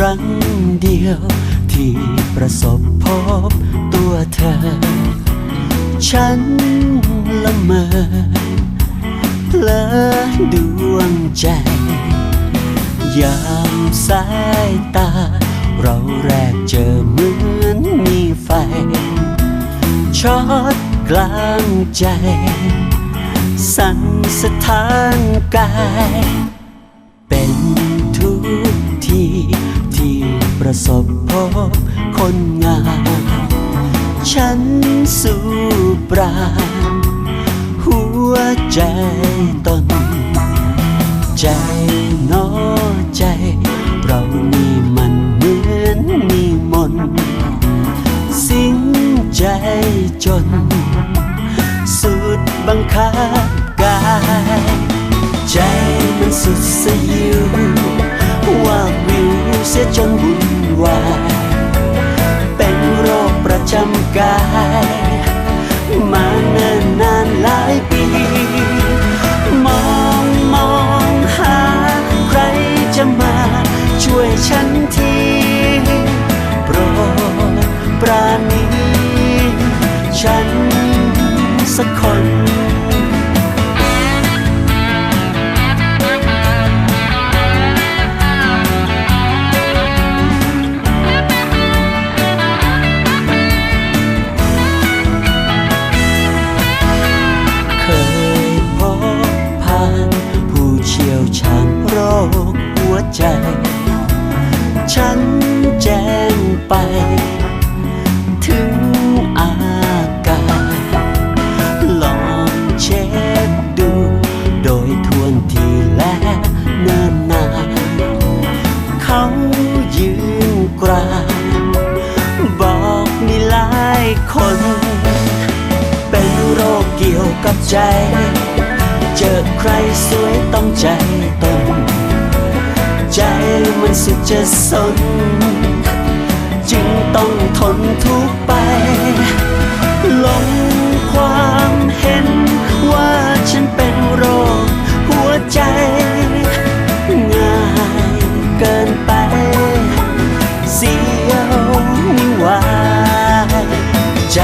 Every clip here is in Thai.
ครั้งเดียว ที่ประสบพบตัวเธอ ฉันละเมอเพลอดวงใจ ยามสายตา เราแรกเจอเหมือนมีไฟช็อตกลางใจ สั่นสะท้านกาย เป็น ประสบพบคนงาม ฉันสู้ปราณหัวใจตน ใจนอใจ เรานี่มันเหมือนมีมน สิ้นใจจน สุดบังคับกาย ใจมันสุดสยิว เสียจนวุ่นวาย เป็นโรคประจำกาย มาเนิ่นนานหลายปี มองมองหา ใครจะมาช่วยฉันทีโปรดปราณีฉันสักคน ใจ ฉันแจ้งไป ถึงอาการลองเช็คดู โดยทวนทีและเนิ่นนานเขายืนกรานบอกมีหลายคน เป็นโรคเกี่ยวกับใจ เจอใครสวยต้องใจตน ใจมันสุดจะสน จึงต้องทนทุกไปหลงความเห็นว่าฉันเป็นโรคหัวใจ ง่ายเกินไป เสียวนิวายใจ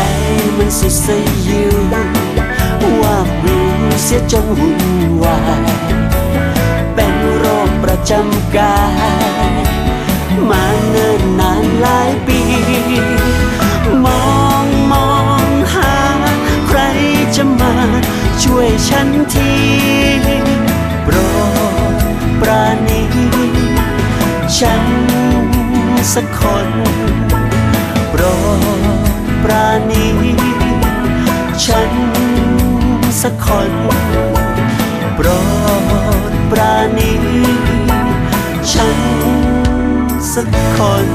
มันสุดสยิวว่าวิวเสียจนวุ่นวาย จำกายมาเนิ่นนานหลายปี มองมองหา ใครจะมา ช่วยฉันทีโปรดปราณีฉันสักคนโปรดปราณีฉันสักคน สักคน